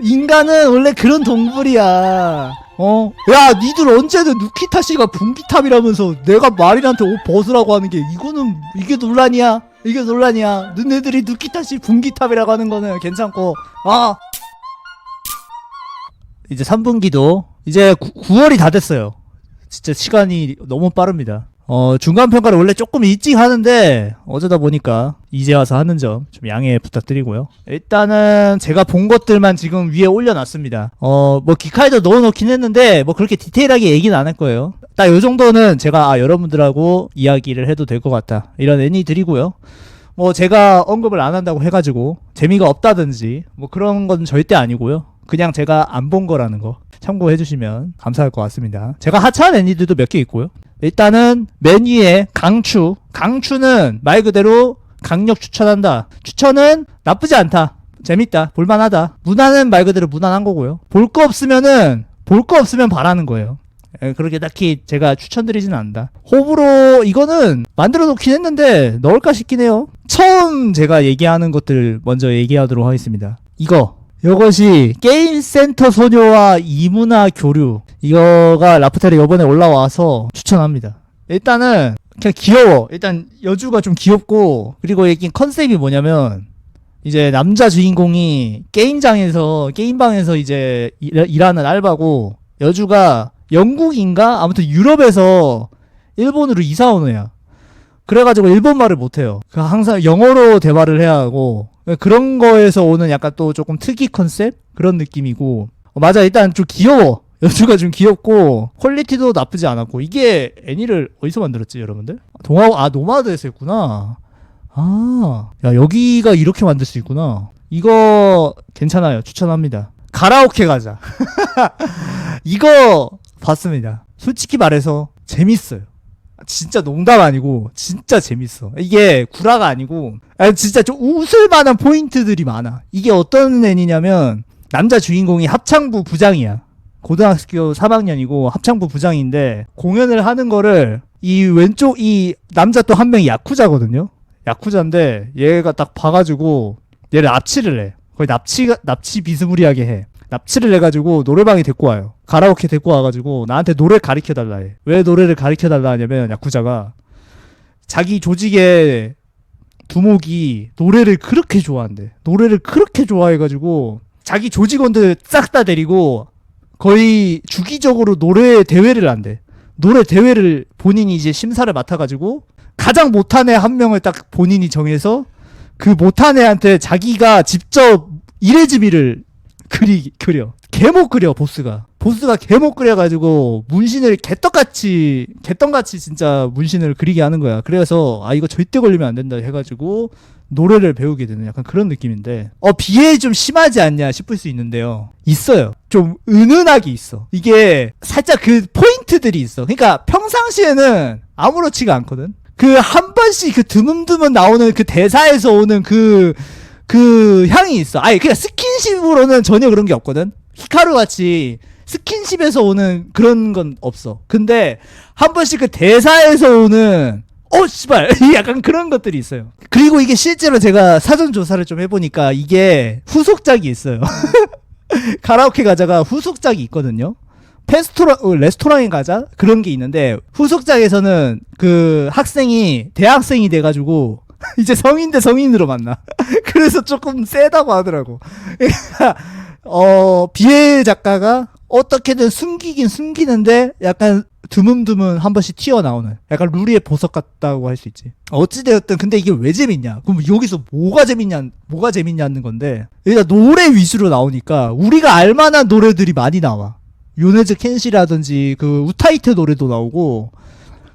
인간은 원래 그런 동물이야. 어? 야, 니들 언제는 누키타 씨가 분기탑이라면서 내가 마린한테 옷 벗으라고 하는 게 이거는 이게 논란이야. 이게 논란이야. 너네들이 누키타 씨 분기탑이라고 하는 거는 괜찮고. 아. 이제 3분기도 이제 9, 월이다 됐어요. 진짜 시간이 너무 빠릅니다. 어, 중간 평가를 원래 조금 일찍 하는데 어쩌다 보니까 이제 와서 하는 점 좀 양해 부탁드리고요. 일단은 제가 본 것들만 지금 위에 올려놨습니다. 어, 뭐 기카에도 넣어놓긴 했는데 뭐 그렇게 디테일하게 얘기는 안 할 거예요. 딱 요 정도는 제가 아, 여러분들하고 이야기를 해도 될 것 같다. 이런 애니 드리고요. 뭐 제가 언급을 안 한다고 해가지고 재미가 없다든지 뭐 그런 건 절대 아니고요. 그냥 제가 안 본 거라는 거 참고해 주시면 감사할 것 같습니다. 제가 하차한 애니들도 몇 개 있고요. 일단은 맨 위에 강추. 강추는 말 그대로 강력 추천한다. 추천은 나쁘지 않다. 재밌다. 볼만하다. 무난은 말 그대로 무난한 거고요. 볼 거 없으면은 볼 거 없으면 바라는 거예요. 예, 그렇게 딱히 제가 추천드리지는 않는다. 호불호 이거는 만들어 놓긴 했는데 넣을까 싶긴 해요. 처음 제가 얘기하는 것들 먼저 얘기하도록 하겠습니다. 이거 이것이 게임센터 소녀와 이문화 교류 이거가 라프텔에 이번에 올라와서 추천합니다. 일단은 그냥 귀여워. 일단 여주가 좀 귀엽고 그리고 이게 컨셉이 뭐냐면 이제 남자 주인공이 게임장에서 게임방에서 이제 일, 일하는 알바고 여주가 영국인가 아무튼 유럽에서 일본으로 이사 온 애야. 그래가지고 일본말을 못해요. 그 항상 영어로 대화를 해야 하고 그런 거에서 오는 약간 또 조금 특이 컨셉 그런 느낌이고 어, 맞아 일단 좀 귀여워. 여주가 좀 귀엽고 퀄리티도 나쁘지 않았고 이게 애니를 어디서 만들었지 여러분들? 동화 아 노마드에서 했구나. 아, 야 여기가 이렇게 만들 수 있구나. 이거 괜찮아요. 추천합니다. 가라오케 가자. 이거 봤습니다. 솔직히 말해서 재밌어요. 진짜 농담 아니고 진짜 재밌어. 이게 구라가 아니고 아니, 진짜 좀 웃을 만한 포인트들이 많아. 이게 어떤 애니냐면 남자 주인공이 합창부 부장이야. 고등학교 3학년이고 합창부 부장인데 공연을 하는 거를 이 왼쪽 이 남자 또 한 명이 야쿠자거든요. 야쿠자인데 얘가 딱 봐가지고 얘를 납치를 해. 거의 납치 납치 비스무리하게 해. 납치를 해가지고 노래방에 데리고 와요. 가라오케 데리고 와가지고 나한테 노래 가르쳐 달라 해. 왜 노래를 가르쳐 달라 하냐면 야쿠자가 자기 조직의 두목이 노래를 그렇게 좋아한대. 노래를 그렇게 좋아해가지고 자기 조직원들 싹 다 데리고 거의 주기적으로 노래 대회를 한대. 노래 대회를 본인이 이제 심사를 맡아가지고 가장 못한 애 한 명을 딱 본인이 정해서 그 못한 애한테 자기가 직접 이레즈미를 그리 그려. 개못 그려 보스가. 보스가 개못 그려가지고 문신을 개떡같이 개떡같이 진짜 문신을 그리게 하는 거야. 그래서 아 이거 절대 걸리면 안 된다 해가지고 노래를 배우게 되는 약간 그런 느낌인데 어 비애 좀 심하지 않냐 싶을 수 있는데요. 있어요. 좀 은은하게 있어. 이게 살짝 그 포인트들이 있어. 그러니까 평상시에는 아무렇지가 않거든. 그 한 번씩 그 드문드문 나오는 그 대사에서 오는 그 그 향이 있어. 아니 그냥 스킨십으로는 전혀 그런 게 없거든. 히카루 같이 스킨십에서 오는 그런 건 없어. 근데 한 번씩 그 대사에서 오는 어 씨발 약간 그런 것들이 있어요. 그리고 이게 실제로 제가 사전 조사를 좀 해보니까 이게 후속작이 있어요. 가라오케 가자가 후속작이 있거든요. 페스토라 어, 레스토랑에 가자 그런 게 있는데 후속작에서는 그 학생이 대학생이 돼가지고 이제 성인 대 성인으로 만나. 그래서 조금 세다고 하더라고. 어, 비애 작가가 어떻게든 숨기긴 숨기는데 약간 드문드문 한 번씩 튀어나오는 약간 루리의 보석 같다고 할 수 있지. 어찌되었든 근데 이게 왜 재밌냐? 그럼 여기서 뭐가 재밌냐, 뭐가 재밌냐는 건데 일단 노래 위주로 나오니까 우리가 알만한 노래들이 많이 나와. 요네즈 켄시라든지 그 우타이테 노래도 나오고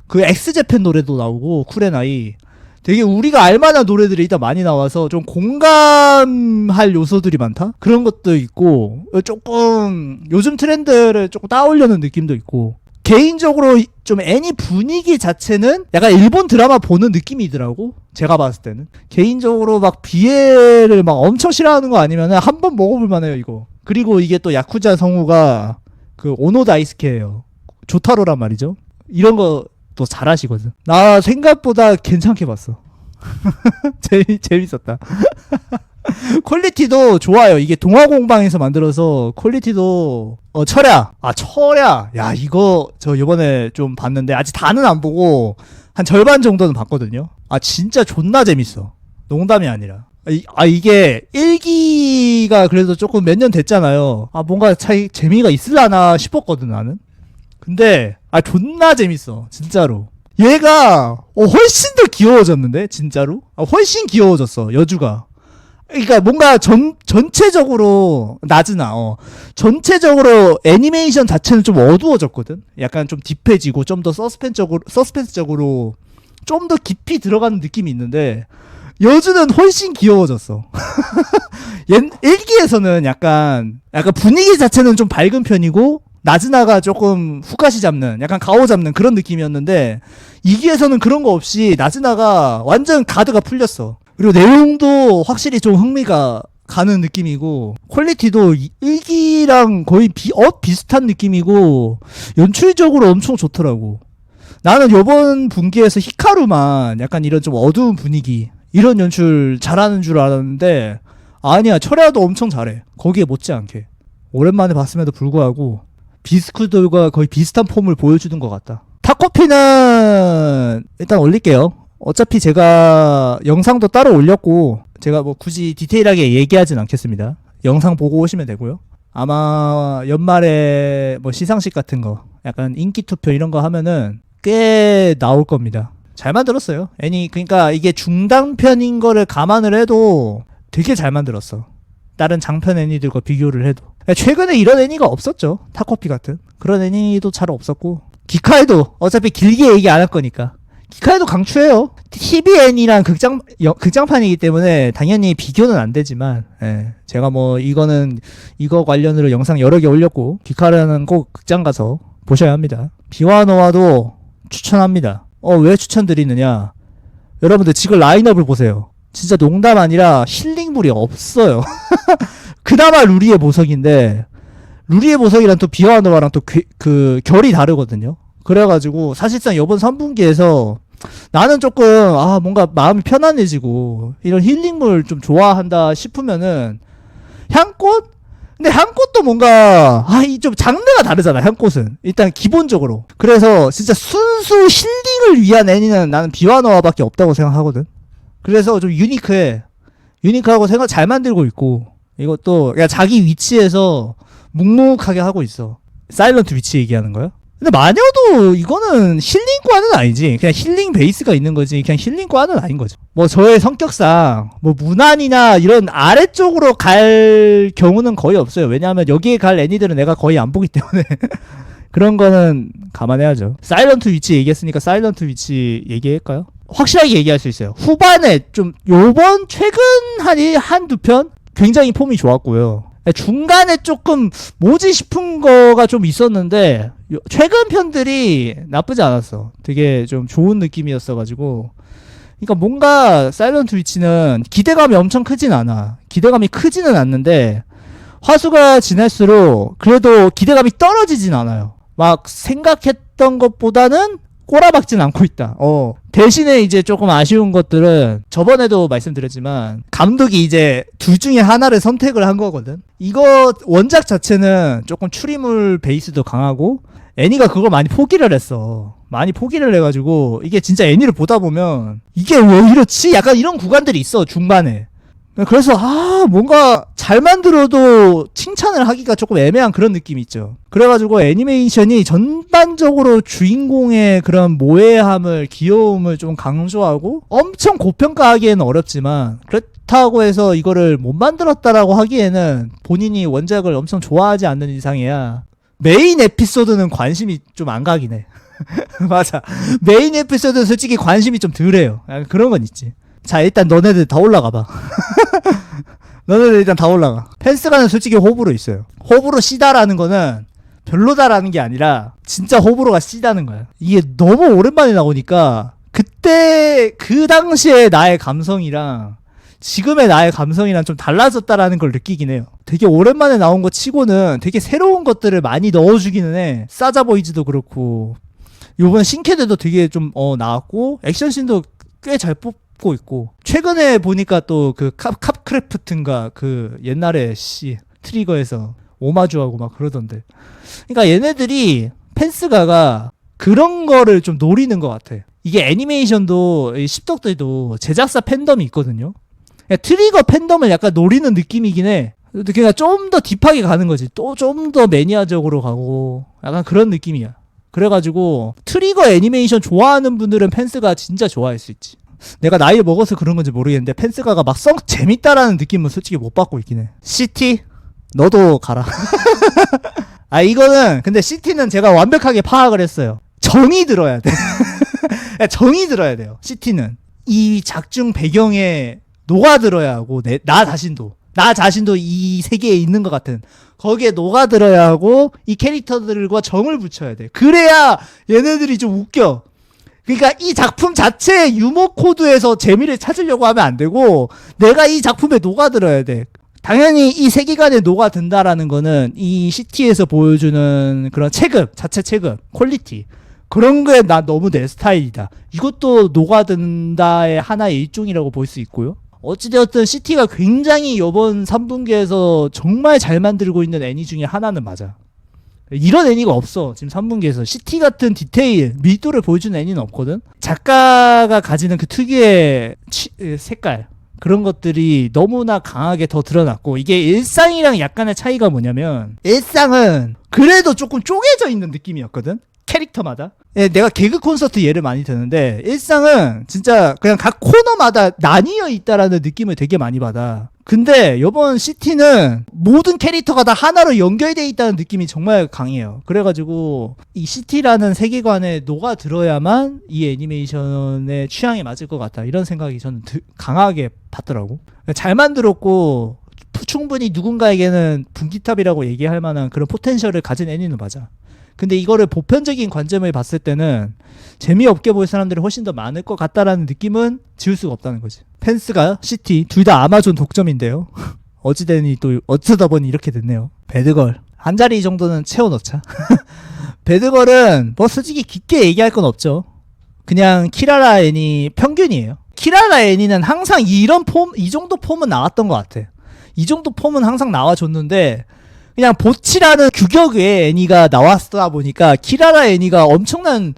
그 엑스제팬 노래도 나오고 쿠레나이 되게 우리가 알만한 노래들이 일단 많이 나와서 좀 공감할 요소들이 많다? 그런 것도 있고 조금 요즘 트렌드를 조금 따오려는 느낌도 있고 개인적으로 좀 애니 분위기 자체는 약간 일본 드라마 보는 느낌이더라고 제가 봤을 때는. 개인적으로 막 비애를 막 엄청 싫어하는 거 아니면은 한번 먹어볼 만해요 이거. 그리고 이게 또 야쿠자 성우가 그 오노 다이스케예요. 조타로란 말이죠. 이런 거 또 잘하시거든. 나 생각보다 괜찮게 봤어. 재미 재밌었다. 퀄리티도 좋아요. 이게 동화 공방에서 만들어서 퀄리티도 어 철야. 아 철야. 야 이거 저 이번에 좀 봤는데 아직 다는 안 보고 한 절반 정도는 봤거든요. 아 진짜 존나 재밌어. 농담이 아니라. 아, 이- 아 이게 1기가 그래도 조금 몇 년 됐잖아요. 아 뭔가 차이 재미가 있을라나 싶었거든 나는. 근데 아 존나 재밌어 진짜로. 얘가 어, 훨씬 더 귀여워졌는데 진짜로? 아, 훨씬 귀여워졌어 여주가. 그러니까 뭔가 전 전체적으로 낮으나 어 전체적으로 애니메이션 자체는 좀 어두워졌거든. 약간 좀 딥해지고 좀 더 서스펜적으로 서스펜스적으로 좀 더 깊이 들어가는 느낌이 있는데 여주는 훨씬 귀여워졌어. 옛 일기에서는 약간 약간 분위기 자체는 좀 밝은 편이고 나즈나가 조금 후가시 잡는 약간 가오 잡는 그런 느낌이었는데 이기에서는 그런 거 없이 나즈나가 완전 가드가 풀렸어. 그리고 내용도 확실히 좀 흥미가 가는 느낌이고 퀄리티도 이- 일기랑 거의 비, 어 비슷한 느낌이고 연출적으로 엄청 좋더라고. 나는 요번 분기에서 히카루만 약간 이런 좀 어두운 분위기 이런 연출 잘하는 줄 알았는데 아니야 철야도 엄청 잘해 거기에 못지않게 오랜만에 봤음에도 불구하고 비스쿠들과 거의 비슷한 폼을 보여주는 것 같다 타코피는 일단 올릴게요 어차피 제가 영상도 따로 올렸고 제가 뭐 굳이 디테일하게 얘기하진 않겠습니다 영상 보고 오시면 되고요 아마 연말에 뭐 시상식 같은 거 약간 인기 투표 이런 거 하면은 꽤 나올 겁니다. 잘 만들었어요. 애니 그러니까 이게 중단편인 거를 감안을 해도 되게 잘 만들었어. 다른 장편 애니들과 비교를 해도. 최근에 이런 애니가 없었죠. 타코피 같은 그런 애니도 잘 없었고 기카에도 어차피 길게 얘기 안 할 거니까 기카에도 강추해요. TV 애니랑 극장 여- 극장판이기 때문에 당연히 비교는 안 되지만 예, 제가 뭐 이거는 이거 관련으로 영상 여러 개 올렸고 기카라는 꼭 극장 가서 보셔야 합니다. 비와 노와도 추천합니다. 어, 왜 추천드리느냐? 여러분들 지금 라인업을 보세요. 진짜 농담 아니라 힐링물이 없어요. 그나마 루리의 보석인데 루리의 보석이랑 또 비와노와랑 또그 결이 다르거든요. 그래가지고 사실상 이번 3분기에서 나는 조금 아 뭔가 마음이 편안해지고 이런 힐링물 좀 좋아한다 싶으면은 향꽃? 근데 향꽃도 뭔가 아 이 좀 장르가 다르잖아 향꽃은. 일단 기본적으로. 그래서 진짜 순수 힐링을 위한 애니는 나는 비와노와밖에 없다고 생각하거든. 그래서 좀 유니크해. 유니크하고 생각 잘 만들고 있고 이것도 그냥 자기 위치에서 묵묵하게 하고 있어 사일런트 위치 얘기하는 거야? 근데 마녀도 이거는 힐링과는 아니지. 그냥 힐링 베이스가 있는 거지. 그냥 힐링과는 아닌 거죠. 뭐 저의 성격상 뭐 무난이나 이런 아래쪽으로 갈 경우는 거의 없어요. 왜냐하면 여기에 갈 애니들은 내가 거의 안 보기 때문에 그런 거는 감안해야죠. 사일런트 위치 얘기했으니까 사일런트 위치 얘기할까요? 확실하게 얘기할 수 있어요. 후반에 좀 요번 최근 한이 한두 편 굉장히 폼이 좋았고요. 중간에 조금 뭐지 싶은 거가 좀 있었는데 요- 최근 편들이 나쁘지 않았어. 되게 좀 좋은 느낌이었어가지고 그러니까 뭔가 사일런트 위치는 기대감이 엄청 크진 않아. 기대감이 크지는 않는데 화수가 지날수록 그래도 기대감이 떨어지진 않아요. 막 생각했던 것보다는 꼬라박진 않고 있다. 어. 대신에 이제 조금 아쉬운 것들은 저번에도 말씀드렸지만 감독이 이제 둘 중에 하나를 선택을 한 거거든. 이거 원작 자체는 조금 추리물 베이스도 강하고 애니가 그걸 많이 포기를 했어. 많이 포기를 해가지고 이게 진짜 애니를 보다 보면 이게 왜 이렇지? 약간 이런 구간들이 있어 중반에. 그래서 아 뭔가 잘 만들어도 칭찬을 하기가 조금 애매한 그런 느낌이 있죠. 그래가지고 애니메이션이 전반적으로 주인공의 그런 모해함을 귀여움을 좀 강조하고 엄청 고평가하기에는 어렵지만 그렇다고 해서 이거를 못 만들었다라고 하기에는 본인이 원작을 엄청 좋아하지 않는 이상이야 메인 에피소드는 관심이 좀 안 가긴 해. 맞아. 메인 에피소드는 솔직히 관심이 좀 덜해요. 그런 건 있지. 자, 일단 너네들 다 올라가 봐. 너네들 일단 다 올라가. 펜스가는 솔직히 호불호 있어요. 호불호 씨다라는 거는 별로다라는 게 아니라 진짜 호불호가 씨다는 거야. 이게 너무 오랜만에 나오니까 그때 그 당시에 나의 감성이랑 지금의 나의 감성이랑 좀 달라졌다라는 걸 느끼긴 해요. 되게 오랜만에 나온 거 치고는 되게 새로운 것들을 많이 넣어주기는 해. 사자보이즈도 그렇고 요번 신캐들도 되게 좀 어 나왔고 액션씬도 꽤 잘 찍고 있고. 최근에 보니까 또 그 캅크래프트인가 그 옛날에 씨 트리거에서 오마주하고 막 그러던데. 그러니까 얘네들이 펜스가가 그런 거를 좀 노리는 것 같아. 이게 애니메이션도 이 십덕들도 제작사 팬덤이 있거든요. 그러니까 트리거 팬덤을 약간 노리는 느낌이긴 해. 그러니까 좀 더 딥하게 가는 거지. 또 좀 더 매니아적으로 가고 약간 그런 느낌이야. 그래가지고 트리거 애니메이션 좋아하는 분들은 펜스가 진짜 좋아할 수 있지. 내가 나이를 먹어서 그런 건지 모르겠는데 펜스가가 막 썩 재밌다라는 느낌은 솔직히 못 받고 있긴 해. 시티 너도 가라. 아 이거는 근데 시티는 제가 완벽하게 파악을 했어요. 정이 들어야 돼. 정이 들어야 돼요. 시티는 이 작중 배경에 녹아들어야 하고 내, 나 자신도 나 자신도 이 세계에 있는 것 같은 거기에 녹아들어야 하고 이 캐릭터들과 정을 붙여야 돼. 그래야 얘네들이 좀 웃겨. 그러니까 이 작품 자체의 유머 코드에서 재미를 찾으려고 하면 안 되고 내가 이 작품에 녹아들어야 돼. 당연히 이 세계관에 녹아든다라는 거는 이 시티에서 보여주는 그런 체급, 자체 체급, 퀄리티. 그런 거에 나 너무 내 스타일이다. 이것도 녹아든다의 하나의 일종이라고 볼 수 있고요. 어찌되었든 시티가 굉장히 이번 3분기에서 정말 잘 만들고 있는 애니 중에 하나는 맞아. 이런 애니가 없어. 지금 3분기에서. 시티 같은 디테일, 밀도를 보여주는 애니는 없거든? 작가가 가지는 그 특유의 치- 에, 색깔. 그런 것들이 너무나 강하게 더 드러났고, 이게 일상이랑 약간의 차이가 뭐냐면, 일상은 그래도 조금 쪼개져 있는 느낌이었거든? 캐릭터마다. 예, 내가 개그 콘서트 예를 많이 드는데, 일상은 진짜 그냥 각 코너마다 나뉘어 있다라는 느낌을 되게 많이 받아. 근데 이번 시티는 모든 캐릭터가 다 하나로 연결돼 있다는 느낌이 정말 강해요. 그래가지고 이 시티라는 세계관에 녹아 들어야만 이 애니메이션의 취향에 맞을 것 같다. 이런 생각이 저는 드- 강하게 받더라고. 잘 만들었고 충분히 누군가에게는 분기탑이라고 얘기할 만한 그런 포텐셜을 가진 애니는 맞아. 근데 이거를 보편적인 관점을 봤을 때는 재미없게 볼 사람들이 훨씬 더 많을 것 같다라는 느낌은 지울 수가 없다는 거지. 펜스가 시티 둘 다 아마존 독점인데요. 어찌되니 또 어쩌다 보니 이렇게 됐네요. 배드걸 한 자리 정도는 채워 넣자. 배드걸은 뭐 솔직히 깊게 얘기할 건 없죠. 그냥 키라라 애니 평균이에요. 키라라 애니는 항상 이런 폼, 이 정도 폼은 나왔던 것 같아. 이 정도 폼은 항상 나와줬는데 그냥 보치라는 규격의 애니가 나왔다 보니까 키라라 애니가 엄청난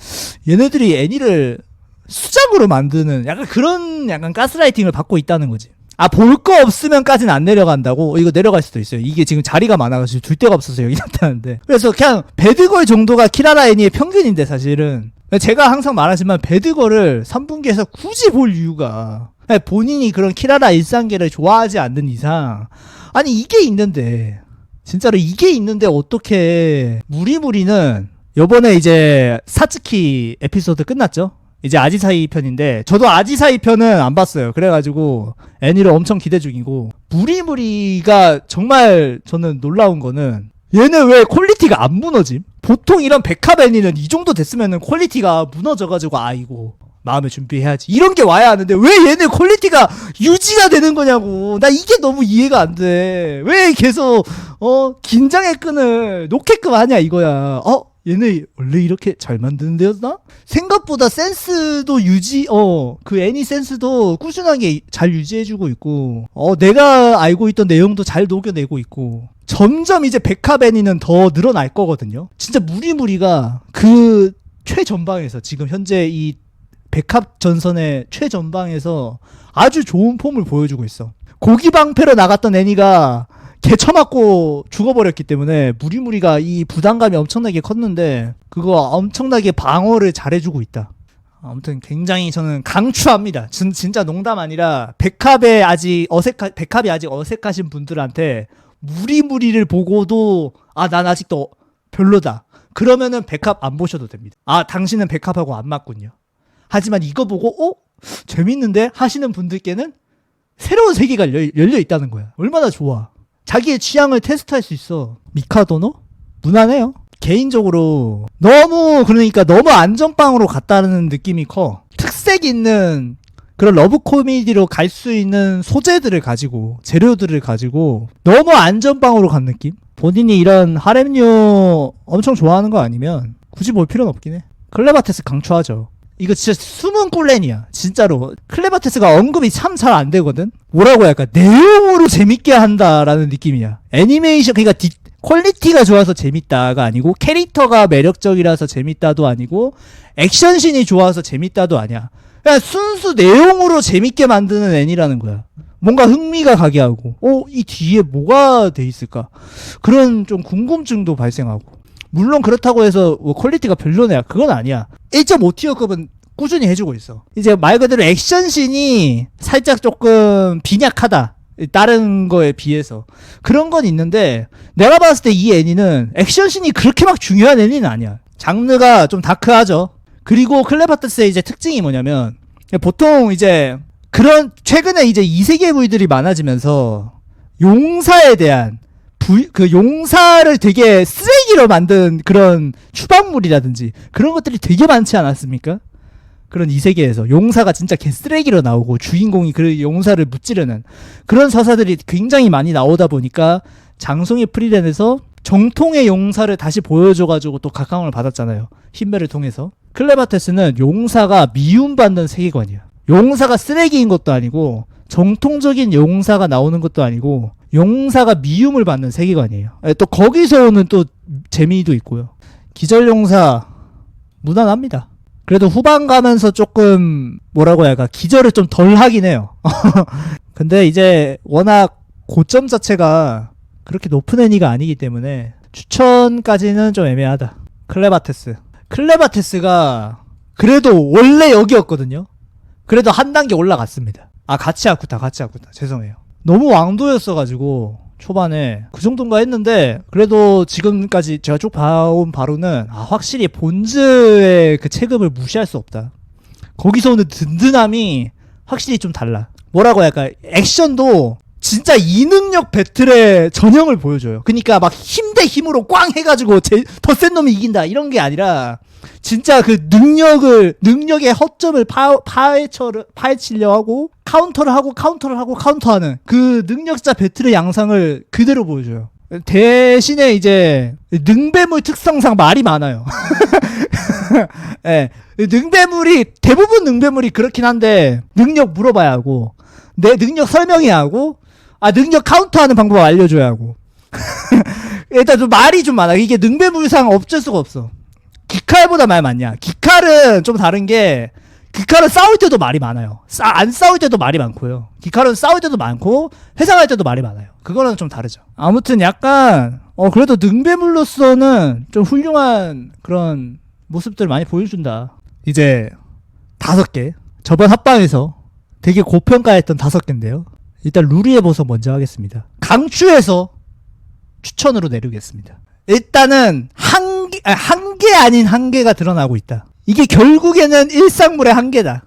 얘네들이 애니를 수작으로 만드는 약간 그런 약간 가스라이팅을 받고 있다는 거지. 아, 볼 거 없으면까지는 안 내려간다고? 어, 이거 내려갈 수도 있어요. 이게 지금 자리가 많아가지고 둘 데가 없어서 여기 나타나는데. 그래서 그냥 배드걸 정도가 키라라 애니의 평균인데 사실은. 제가 항상 말하지만 배드걸을 3분기에서 굳이 볼 이유가 본인이 그런 키라라 일상계를 좋아하지 않는 이상 아니 이게 있는데 진짜로 이게 있는데 어떻게 무리무리는 요번에 이제 사츠키 에피소드 끝났죠? 이제 아지사이 편인데 저도 아지사이 편은 안 봤어요. 그래가지고 애니를 엄청 기대 중이고 무리무리가 정말 저는 놀라운 거는 얘는 왜 퀄리티가 안 무너짐? 보통 이런 백합 애니는 이 정도 됐으면 은 퀄리티가 무너져가지고 아이고 마음의 준비해야지. 이런 게 와야 하는데 왜 얘네 퀄리티가 유지가 되는 거냐고. 나 이게 너무 이해가 안 돼. 왜 계속 어 긴장의 끈을 놓게끔 하냐 이거야. 어? 얘네 원래 이렇게 잘 만드는 데였나? 생각보다 센스도 유지 어 그 애니 센스도 꾸준하게 잘 유지해주고 있고 어 내가 알고 있던 내용도 잘 녹여내고 있고 점점 이제 백합 애니는 더 늘어날 거거든요. 진짜 무리무리가 그 최전방에서 지금 현재 이 백합 전선의 최전방에서 아주 좋은 폼을 보여주고 있어. 고기 방패로 나갔던 애니가 개 쳐맞고 죽어버렸기 때문에 무리무리가 이 부담감이 엄청나게 컸는데 그거 엄청나게 방어를 잘해주고 있다. 아무튼 굉장히 저는 강추합니다. 진, 진짜 농담 아니라 백합에 아직 어색하 백합이 아직 어색하신 분들한테 무리무리를 보고도 아 난 아직도 별로다. 그러면은 백합 안 보셔도 됩니다. 아 당신은 백합하고 안 맞군요. 하지만 이거 보고 어 재밌는데 하시는 분들께는 새로운 세계가 열려, 있다는 거야. 얼마나 좋아. 자기의 취향을 테스트할 수 있어. 미카도노 무난해요. 개인적으로 너무 그러니까 너무 안전빵으로 갔다는 느낌이 커. 특색 있는 그런 러브 코미디로 갈 수 있는 소재들을 가지고 재료들을 가지고 너무 안전빵으로 간 느낌? 본인이 이런 하렘류 엄청 좋아하는 거 아니면 굳이 볼 필요는 없긴 해. 클레바테스 강추하죠. 이거 진짜 숨은 꿀렌이야. 진짜로. 클레바테스가 언급이 참 잘 안 되거든. 뭐라고 할까? 내용으로 재밌게 한다라는 느낌이야. 애니메이션 그러니까 디, 퀄리티가 좋아서 재밌다가 아니고 캐릭터가 매력적이라서 재밌다도 아니고 액션신이 좋아서 재밌다도 아니야. 그냥 순수 내용으로 재밌게 만드는 애니라는 거야. 뭔가 흥미가 가게 하고. 어 이 뒤에 뭐가 돼 있을까? 그런 좀 궁금증도 발생하고 물론 그렇다고 해서 뭐 퀄리티가 별로냐 그건 아니야. 1.5티어급은 꾸준히 해주고 있어. 이제 말 그대로 액션씬이 살짝 조금 빈약하다. 다른 거에 비해서. 그런 건 있는데 내가 봤을 때 이 애니는 액션씬이 그렇게 막 중요한 애니는 아니야. 장르가 좀 다크하죠. 그리고 클레바트스의 이제 특징이 뭐냐면 보통 이제 그런 최근에 이제 이 세계 부위들이 많아지면서 용사에 대한 부, 그 용사를 되게 쓰레기로 만든 그런 추방물이라든지 그런 것들이 되게 많지 않았습니까? 그런 이 세계에서 용사가 진짜 개 쓰레기로 나오고 주인공이 그 용사를 무찌르는 그런 서사들이 굉장히 많이 나오다 보니까 장송의 프리랜에서 정통의 용사를 다시 보여줘가지고 또 각광을 받았잖아요. 힘매를 통해서. 클레바테스는 용사가 미움받는 세계관이야. 용사가 쓰레기인 것도 아니고 정통적인 용사가 나오는 것도 아니고 용사가 미움을 받는 세계관이에요. 예, 또 거기서 오는 또 재미도 있고요. 기절용사 무난합니다. 그래도 후반 가면서 조금 뭐라고 해야 할까 기절을 좀 덜 하긴 해요. 근데 이제 워낙 고점 자체가 그렇게 높은 애니가 아니기 때문에 추천까지는 좀 애매하다. 클레바테스. 클레바테스가 그래도 원래 여기였거든요. 그래도 한 단계 올라갔습니다. 아 같이 아쿠타 같이 아쿠타 죄송해요. 너무 왕도였어가지고 초반에 그 정도인가 했는데 그래도 지금까지 제가 쭉 봐온 바로는 아 확실히 본즈의 그 체급을 무시할 수 없다. 거기서 오는 든든함이 확실히 좀 달라. 뭐라고 할까 액션도 진짜 이능력 배틀의 전형을 보여줘요. 그러니까 막 힘 대 힘으로 꽝 해가지고 더 센 놈이 이긴다 이런 게 아니라 진짜 그 능력을 능력의 허점을 파, 파헤쳐를 파헤치려 하고 카운터를 하고 카운터를 하고 카운터하는 그 능력자 배틀의 양상을 그대로 보여줘요. 대신에 이제 능배물 특성상 말이 많아요. 예. 능배물이 대부분 능배물이 그렇긴 한데 능력 물어봐야 하고 내 능력 설명해야 하고 아 능력 카운터하는 방법 알려줘야 하고. 일단 좀 말이 좀 많아. 이게 능배물상 어쩔 수가 없어. 기칼보다 말 많냐. 기칼은 좀 다른 게 기칼은 싸울 때도 말이 많아요. 싸, 안 싸울 때도 말이 많고요. 기칼은 싸울 때도 많고 회상할 때도 말이 많아요. 그거는 좀 다르죠. 아무튼 약간 어 그래도 능배물로서는 좀 훌륭한 그런 모습들 많이 보여준다. 이제 다섯 개. 저번 합방에서 되게 고평가했던 다섯 개인데요 일단 루리의 보석 먼저 하겠습니다. 강추해서 추천으로 내리겠습니다. 일단은 한계, 아, 한계 아닌 한계가 드러나고 있다. 이게 결국에는 일상물의 한계다.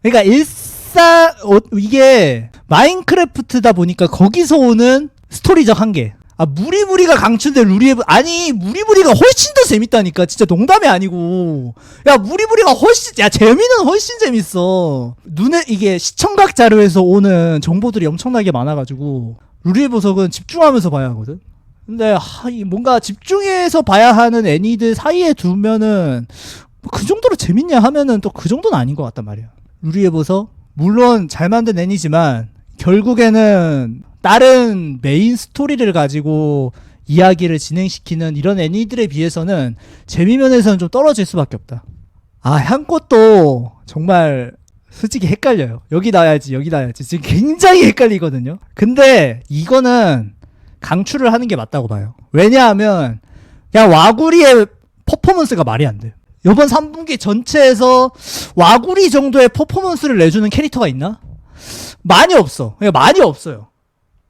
그러니까 일상, 어, 이게 마인크래프트다 보니까 거기서 오는 스토리적 한계. 아, 무리무리가 강추인데 루리에, 아니, 무리무리가 훨씬 더 재밌다니까. 진짜 농담이 아니고. 야, 무리무리가 훨씬, 야, 재미는 훨씬 재밌어. 눈에, 이게 시청각 자료에서 오는 정보들이 엄청나게 많아가지고, 루리의 보석은 집중하면서 봐야 하거든? 근데, 하, 이 뭔가 집중해서 봐야 하는 애니들 사이에 두면은, 그 정도로 재밌냐 하면은 또 그 정도는 아닌 것 같단 말이야. 루리의 보석? 물론 잘 만든 애니지만, 결국에는 다른 메인 스토리를 가지고 이야기를 진행시키는 이런 애니들에 비해서는 재미 면에서는 좀 떨어질 수밖에 없다. 아, 향꽃도 정말 솔직히 헷갈려요. 여기 나야지, 여기 나야지. 지금 굉장히 헷갈리거든요. 근데 이거는 강추를 하는 게 맞다고 봐요. 왜냐하면 그냥 와구리의 퍼포먼스가 말이 안 돼. 이번 3분기 전체에서 와구리 정도의 퍼포먼스를 내주는 캐릭터가 있나? 많이 없어. 그냥 많이 없어요.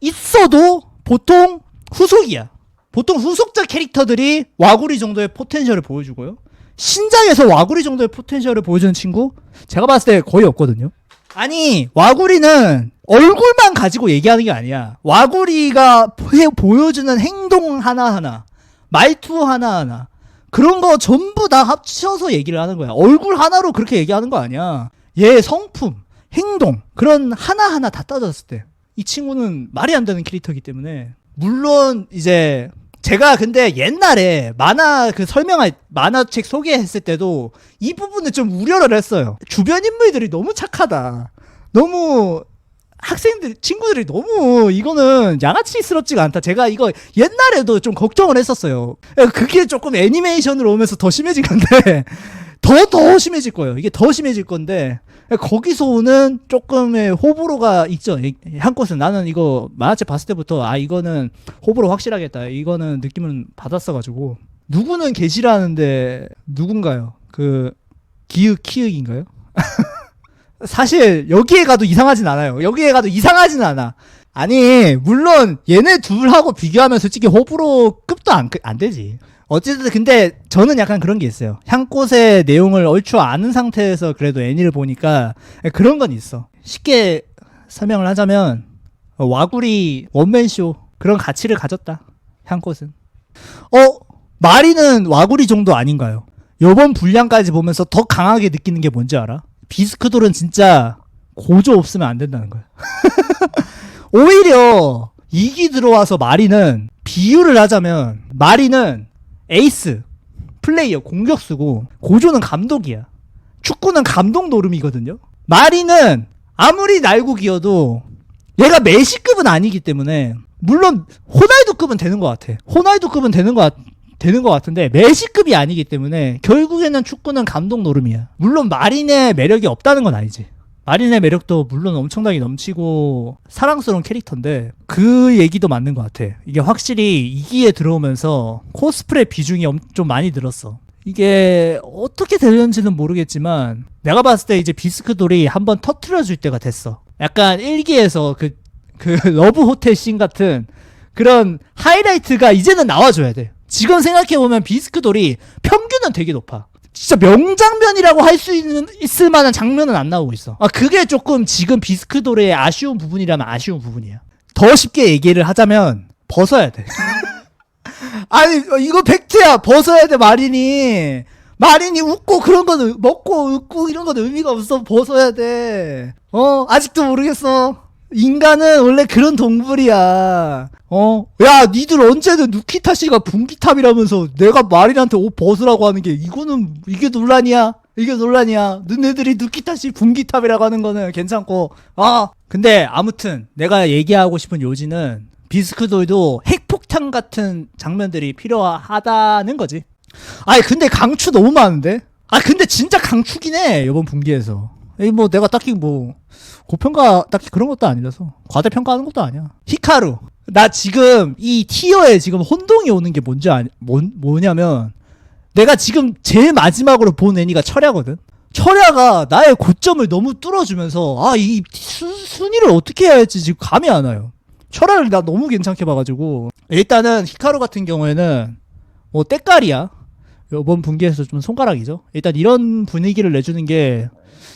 있어도 보통 후속이야. 보통 후속작 캐릭터들이 와구리 정도의 포텐셜을 보여주고요. 신작에서 와구리 정도의 포텐셜을 보여주는 친구 제가 봤을 때 거의 없거든요. 아니 와구리는 얼굴만 가지고 얘기하는 게 아니야. 와구리가 해- 보여주는 행동 하나하나, 말투 하나하나 그런 거 전부 다 합쳐서 얘기를 하는 거야. 얼굴 하나로 그렇게 얘기하는 거 아니야. 얘 성품, 행동 그런 하나하나 다 따졌을 때 이 친구는 말이 안 되는 캐릭터이기 때문에 물론 이제 제가 근데 옛날에 만화 그 설명할 만화책 소개했을 때도 이 부분을 좀 우려를 했어요. 주변 인물들이 너무 착하다. 너무 학생들 친구들이 너무 이거는 양아치스럽지가 않다. 제가 이거 옛날에도 좀 걱정을 했었어요. 그게 조금 애니메이션으로 오면서 더 심해진 건데 더더 심해질 거예요. 이게 더 심해질 건데 거기서 오는 조금의 호불호가 있죠. 이- 한 곳은 나는 이거 만화책 봤을 때부터 아 이거는 호불호 확실하겠다. 이거는 느낌을 받았어가지고 누구는 계시라는데 누군가요? 그 기윽 키읔인가요? 사실 여기에 가도 이상하진 않아요. 여기에 가도 이상하진 않아. 아니 물론 얘네 둘하고 비교하면 솔직히 호불호 급도 안, 안 되지. 어쨌든 근데 저는 약간 그런 게 있어요. 향꽃의 내용을 얼추 아는 상태에서 그래도 애니를 보니까 그런 건 있어. 쉽게 설명을 하자면 어, 와구리 원맨쇼 그런 가치를 가졌다. 향꽃은. 어 마리는 와구리 정도 아닌가요? 요번 분량까지 보면서 더 강하게 느끼는 게 뭔지 알아? 비스크돌은 진짜 고조 없으면 안 된다는 거야. 오히려 이기 들어와서 마리는 비유를 하자면 마리는 에이스 플레이어 공격수고 고조는 감독이야. 축구는 감독 노름이거든요. 마리는 아무리 날고 기어도 얘가 메시급은 아니기 때문에 물론 호날두급은 되는 것 같아. 호날두급은 되는 것 같, 되는 것 같은데 메시급이 아니기 때문에 결국에는 축구는 감독 노름이야. 물론 마린의 매력이 없다는 건 아니지. 마린의 매력도 물론 엄청나게 넘치고 사랑스러운 캐릭터인데 그 얘기도 맞는 것 같아. 이게 확실히 이기에 들어오면서 코스프레 비중이 엄- 좀 많이 늘었어. 이게 어떻게 되는지는 모르겠지만 내가 봤을 때 이제 비스크 돌이 한번 터트려 줄 때가 됐어. 약간 일기에서 그, 그 러브 호텔 씬 같은 그런 하이라이트가 이제는 나와줘야 돼. 지금 생각해보면 비스크 돌이 평균은 되게 높아. 진짜 명장면이라고 할 수 있는 있을 만한 장면은 안 나오고 있어. 아 그게 조금 지금 비스크돌의 아쉬운 부분이라면 아쉬운 부분이야. 더 쉽게 얘기를 하자면 벗어야 돼. 아니 어, 이거 팩트야. 벗어야 돼 마린이. 마린이 웃고 그런 거는 먹고 웃고 이런 거는 의미가 없어. 벗어야 돼. 어 아직도 모르겠어. 인간은 원래 그런 동물이야. 어? 야, 니들 언제든 누키타 씨가 분기탑이라면서 내가 마린한테 옷 벗으라고 하는 게 이거는 이게 논란이야. 이게 논란이야. 너네들이 누키타 씨 분기탑이라고 하는 거는 괜찮고. 아, 근데 아무튼 내가 얘기하고 싶은 요지는 비스크돌도 핵폭탄 같은 장면들이 필요하다는 거지. 아니 근데 강추 너무 많은데? 아 근데 진짜 강추긴 해 이번 분기에서. 이뭐 내가 딱히 뭐 고평가 딱히 그런 것도 아니라서 과대평가하는 것도 아니야. 히카루. 나 지금 이 티어에 지금 혼동이 오는 게 뭔지 아니, 뭐, 뭐냐면 내가 지금 제일 마지막으로 본 애니가 철야거든. 철야가 나의 고점을 너무 뚫어주면서 아 이 순위를 어떻게 해야 할지 지금 감이 안 와요. 철야를 나 너무 괜찮게 봐가지고 일단은 히카루 같은 경우에는 뭐 때깔이야. 이번 분기에서 좀 손가락이죠. 일단 이런 분위기를 내주는 게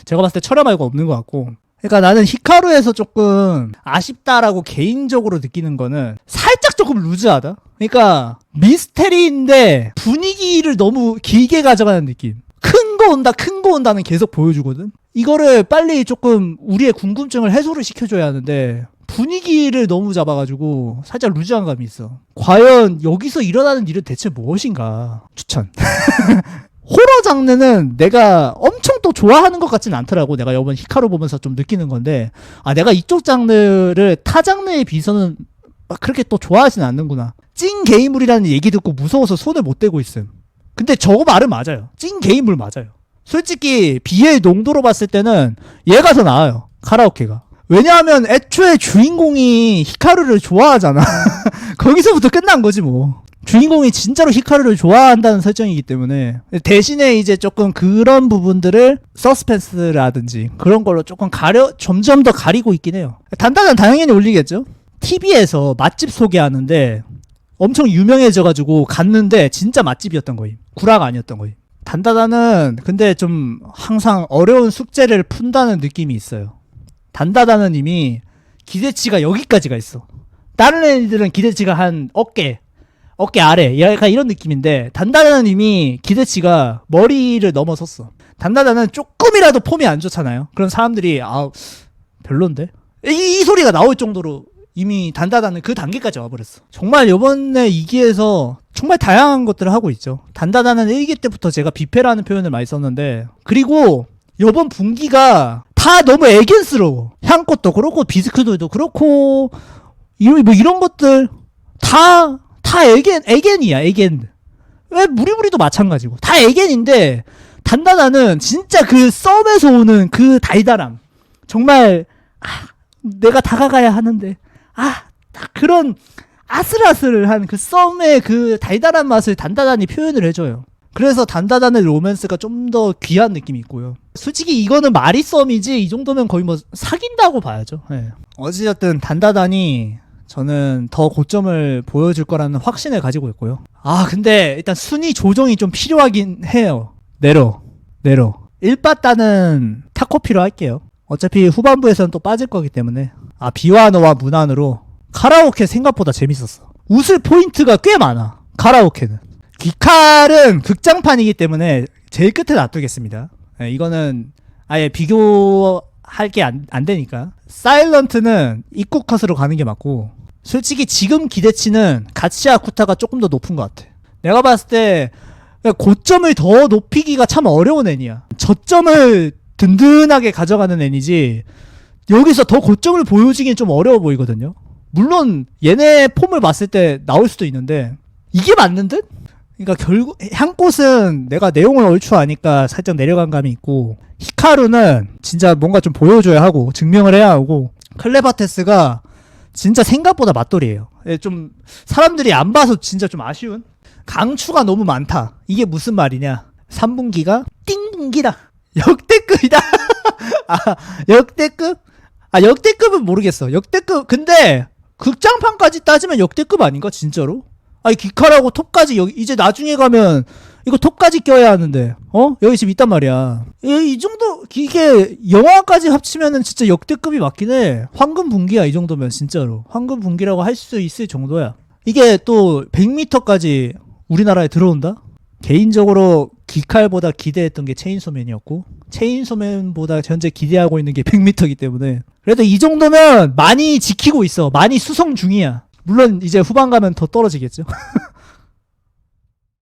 제가 봤을 때 철야 말고 없는 것 같고. 그러니까 나는 히카루에서 조금 아쉽다라고 개인적으로 느끼는 거는 살짝 조금 루즈하다. 그러니까 미스테리인데 분위기를 너무 길게 가져가는 느낌. 큰 거 온다, 큰 거 온다는 계속 보여주거든. 이거를 빨리 조금 우리의 궁금증을 해소를 시켜줘야 하는데 분위기를 너무 잡아가지고 살짝 루즈한 감이 있어. 과연 여기서 일어나는 일은 대체 무엇인가? 추천. 호러 장르는 내가 엄청 또 좋아하는 것 같진 않더라고. 내가 이번 히카루 보면서 좀 느끼는 건데, 아, 내가 이쪽 장르를 타 장르에 비해서는 막 그렇게 또 좋아하진 않는구나. 찐 게이물이라는 얘기 듣고 무서워서 손을 못 대고 있음. 근데 저거 말은 맞아요. 찐 게이물 맞아요. 솔직히 BL 농도로 봤을 때는 얘가 더 나아요. 카라오케가. 왜냐하면 애초에 주인공이 히카루를 좋아하잖아. 거기서부터 끝난 거지 뭐. 주인공이 진짜로 히카루를 좋아한다는 설정이기 때문에 대신에 이제 조금 그런 부분들을 서스펜스라든지 그런 걸로 조금 가려 점점 더 가리고 있긴 해요. 단단한 당연히 올리겠죠. TV에서 맛집 소개하는데 엄청 유명해져가지고 갔는데 진짜 맛집이었던 거임. 구라가 아니었던 거임. 단다다는 근데 좀 항상 어려운 숙제를 푼다는 느낌이 있어요. 단다다는 이미 기대치가 여기까지가 있어. 다른 애들은 기대치가 한 어깨, 어깨 아래, 약간 이런 느낌인데 단다다는 이미 기대치가 머리를 넘어섰어. 단다다는 조금이라도 폼이 안 좋잖아요. 그럼 사람들이 아 별론데 이, 이 소리가 나올 정도로 이미 단다다는 그 단계까지 와버렸어. 정말 요번에 2기에서 정말 다양한 것들을 하고 있죠. 단다다는 1기 때부터 제가 비패라는 표현을 많이 썼는데 그리고 요번 분기가 다 너무 애견스러워. 향꽃도 그렇고 비스크도도 그렇고 이런 뭐 이런 것들 다 다 애견 애견이야 애견. 왜 무리무리도 마찬가지고 다 애견인데 단다다는 진짜 그 썸에서 오는 그 달달함 정말 아, 내가 다가가야 하는데 아딱 그런 아슬아슬한 그 썸의 그 달달한 맛을 단다단이 표현을 해줘요. 그래서 단다단의 로맨스가 좀 더 귀한 느낌이 있고요. 솔직히 이거는 말이 썸이지 이 정도면 거의 뭐 사귄다고 봐야죠. 예. 어찌됐든 단다단이 저는 더 고점을 보여줄 거라는 확신을 가지고 있고요. 아 근데 일단 순위 조정이 좀 필요하긴 해요. 내로 내로 1바따는 타코피로 할게요. 어차피 후반부에서는 또 빠질 거기 때문에 아 비와노와 무난으로 카라오케 생각보다 재밌었어. 웃을 포인트가 꽤 많아. 카라오케는. 귀칼은 극장판이기 때문에 제일 끝에 놔두겠습니다. 예, 이거는 아예 비교할 게안안 되니까. 사일런트는 입구 컷으로 가는 게 맞고 솔직히 지금 기대치는 가치 아 쿠타가 조금 더 높은 것 같아. 내가 봤을 때 고점을 더 높이기가 참 어려운 애니야. 저점을 든든하게 가져가는 애니지 여기서 더 고점을 보여주기는 좀 어려워 보이거든요. 물론 얘네 폼을 봤을 때 나올 수도 있는데 이게 맞는 듯? 그러니까 결국 향꽃은 내가 내용을 얼추 아니까 살짝 내려간 감이 있고 히카루는 진짜 뭔가 좀 보여줘야 하고 증명을 해야 하고 클레바테스가 진짜 생각보다 맞돌이에요. 예, 좀 사람들이 안 봐서 진짜 좀 아쉬운 강추가 너무 많다. 이게 무슨 말이냐? 3분기가 띵분기다. 역대급이다. 아, 역대급? 아, 역대급은 모르겠어. 역대급. 근데 극장판까지 따지면 역대급 아닌가 진짜로? 아니 기카라고 톱까지 여기 이제 나중에 가면 이거 톱까지 껴야 하는데 어? 여기 지금 있단 말이야. 이, 이 정도 이게 영화까지 합치면은 진짜 역대급이 맞긴 해. 황금 분기야 이 정도면 진짜로. 황금 분기라고 할 수 있을 정도야. 이게 또 100m까지 우리나라에 들어온다? 개인적으로 기칼보다 기대했던 게 체인소맨이었고 체인소맨보다 현재 기대하고 있는 게 100m이기 때문에. 그래도 이 정도면 많이 지키고 있어. 많이 수성 중이야 물론 이제 후반 가면 더 떨어지겠죠